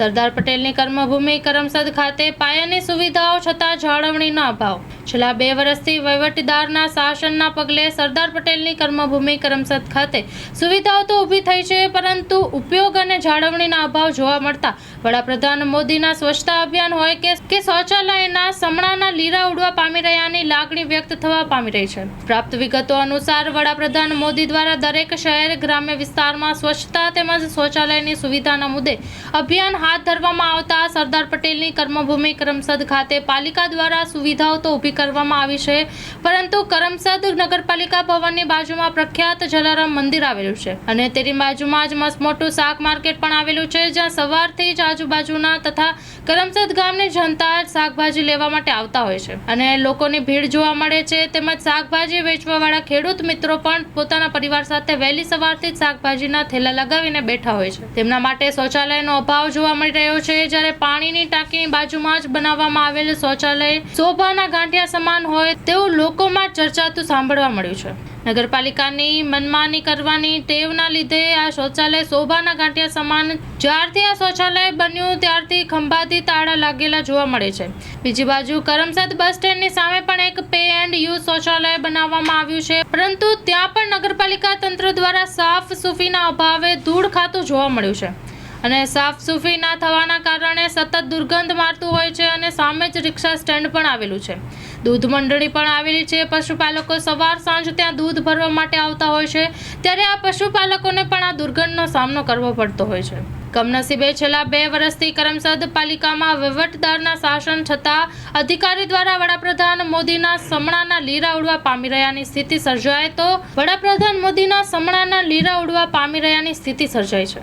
સરદાર પટેલની કર્મભૂમિ કરમસદ ખાતે પાયાની સુવિધાઓ છતાં જાળવણીનો અભાવ. છેલ્લા બે વર્ષથી વહીવટીદારના શાસનના પગલે સરદાર પટેલની કર્મભૂમિ કરમસદ ખાતે સુવિધાઓ તો ઊભી થઈ છે, પરંતુ ઉપયોગ અને જાળવણીના અભાવ જોવા મળતા વડાપ્રધાન મોદીના સ્વચ્છતા અભિયાન હોય કે કે શૌચાલયના સમણાના લીરા ઉડવા પામી રહ્યાની લાગણી વ્યક્ત થવા પામી રહી છે. પ્રાપ્ત વિગતો અનુસાર વડાપ્રધાન મોદી દ્વારા દરેક શહેર, ગ્રામ્ય વિસ્તારમાં સ્વચ્છતા તેમજ શૌચાલયની સુવિધાના મુદ્દે અભિયાન હાથ ધરવામાં આવતા સરદાર પટેલની કર્મભૂમિ કરમસદ ખાતે પાલિકા દ્વારા સુવિધાઓ તો ઊભી કરવામાં આવી છે. પરંતુ કરમસદ નગરપાલિકા ભવનની બાજુમાં પ્રખ્યાત જલારામ મંદિર આવેલું છે અને તેની બાજુમાં જ મસ્ત મોટું શાક માર્કેટ પણ આવેલું છે, જ્યાં સવારથી જ આજુબાજુના તથા કરમસદ ગામની જનતા શાકભાજી લેવા માટે આવતા હોય છે અને લોકોની ભીડ જોવા મળે છે. તેમજ શાકભાજી વેચવાવાળા ખેડૂત મિત્રો પણ પોતાના પરિવાર સાથે વહેલી સવારથી જ શાકભાજીના થેલા લગાવીને બેઠા હોય છે. તેમના માટે શૌચાલયનો અભાવ જોવા મળી રહ્યો છે, જ્યારે પાણીની ટાંકીની બાજુમાં જ બનાવવામાં આવેલ શૌચાલય શોભાના ગાંઠિયા સમાન હોય તેવું લોકોમાં ચર્ચાતું સાંભળવા મળ્યું છે. નગરપાલિકાની મનમાની કરવાની ટેવના લીધે આ શૌચાલય શોભાના ગાંઠિયા સમાન, જ્યારથી આ શૌચાલય બન્યું ત્યારથી ખંભાતી તાળા લાગેલા જોવા મળે છે. બીજી બાજુ કરમસદ બસ સ્ટેન્ડની સામે પણ એક પે એન્ડ યુ શૌચાલય બનાવવામાં આવ્યું છે. પરંતુ ત્યાં પણ નગરપાલિકા તંત્ર દ્વારા સાફ સુફીના અભાવે ધૂળ ખાતું જોવા મળ્યું છે. અને સાફ સુફી ના થવાના કારણે સતત દુર્ગંધ મારતું હોય છે અને સામે જ રિક્ષા સ્ટેન્ડ પણ આવેલું છે. દૂધ મંડળી પણ આવેલી છે. પશુપાલકો સવાર સાંજ ત્યાં દૂધ ભરવા માટે આવતા હોય છે. ત્યારે આ પશુપાલકોને પણ આ દુર્ગંધનો સામનો કરવો પડતો હોય છે. કમનસીબે છેલ્લા બે વર્ષથી કરમસદ પાલિકામાં વહીવટદારના શાસન છતાં અધિકારી દ્વારા વડાપ્રધાન મોદીના સમણાના લીરા ઉડવા પામી રહ્યાની સ્થિતિ સર્જાય તો વડાપ્રધાન મોદીના સમણાના લીરા ઉડવા પામી રહ્યાની સ્થિતિ સર્જાય છે.